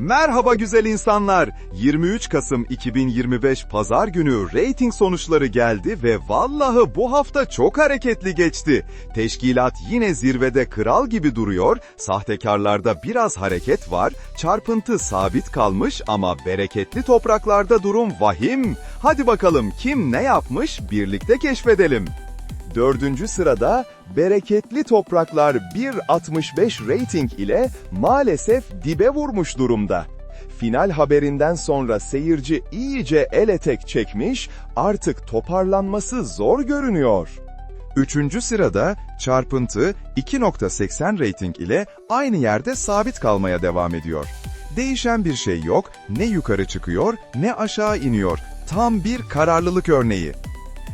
Merhaba güzel insanlar. 23 Kasım 2025 Pazar günü reyting sonuçları geldi ve vallahi bu hafta çok hareketli geçti. Teşkilat yine zirvede kral gibi duruyor, sahtekarlarda biraz hareket var, çarpıntı sabit kalmış ama bereketli topraklarda durum vahim. Hadi bakalım kim ne yapmış birlikte keşfedelim. Dördüncü sırada bereketli topraklar 1.65 rating ile maalesef dibe vurmuş durumda. Final haberinden sonra seyirci iyice el etek çekmiş, artık toparlanması zor görünüyor. Üçüncü sırada çarpıntı 2.80 rating ile aynı yerde sabit kalmaya devam ediyor. Değişen bir şey yok, ne yukarı çıkıyor ne aşağı iniyor. Tam bir kararlılık örneği.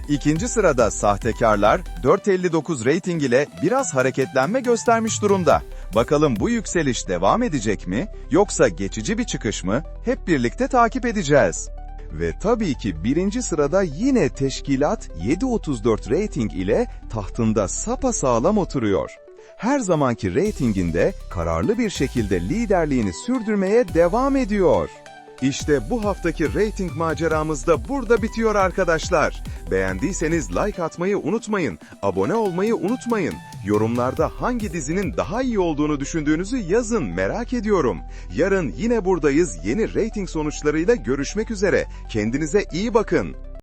İkinci sırada sahtekarlar 4.59 rating ile biraz hareketlenme göstermiş durumda. Bakalım bu yükseliş devam edecek mi yoksa geçici bir çıkış mı? Hep birlikte takip edeceğiz. Ve tabii ki birinci sırada yine teşkilat 7.34 rating ile tahtında sapasağlam oturuyor. Her zamanki reytinginde kararlı bir şekilde liderliğini sürdürmeye devam ediyor. İşte bu haftaki reyting maceramız da burada bitiyor arkadaşlar. Beğendiyseniz like atmayı unutmayın, abone olmayı unutmayın. Yorumlarda hangi dizinin daha iyi olduğunu düşündüğünüzü yazın merak ediyorum. Yarın yine buradayız yeni reyting sonuçlarıyla görüşmek üzere. Kendinize iyi bakın.